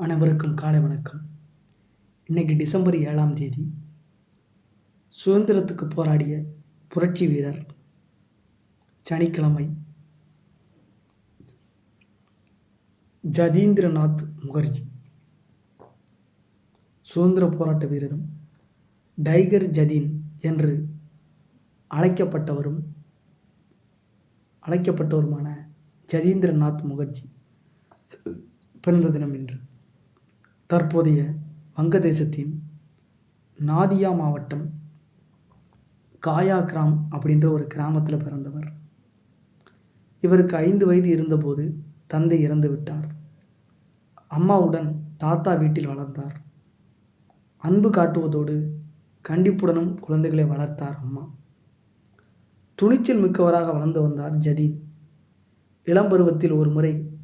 அனைவருக்கும் காலை வணக்கம். இன்னைக்கு டிசம்பர் ஏழாம் தேதி சுதந்திரத்துக்கு போராடிய புரட்சி வீரர் சனிக்கிழமை ஜதீந்திரநாத் முகர்ஜி. சுதந்திர போராட்ட வீரரும் டைகர் ஜதீன் என்று அழைக்கப்பட்டவரும் அழைக்கப்பட்டவருமான ஜதீந்திரநாத் முகர்ஜி பிறந்த தினம் இன்று. தற்போதைய வங்கதேசத்தின் நாதியா மாவட்டம் காயா கிராம் அப்படின்ற ஒரு கிராமத்தில் பிறந்தவர். இவருக்கு ஐந்து வயது இருந்தபோது தந்தை இறந்து விட்டார். அம்மாவுடன் தாத்தா வீட்டில் வளர்ந்தார். அன்பு காட்டுவதோடு கண்டிப்புடனும் குழந்தைகளை வளர்த்தார் அம்மா. துணிச்சல் மிக்கவராக வளர்ந்து வந்தார் ஜதீன் இளம் பருவத்தில் ஒரு முறை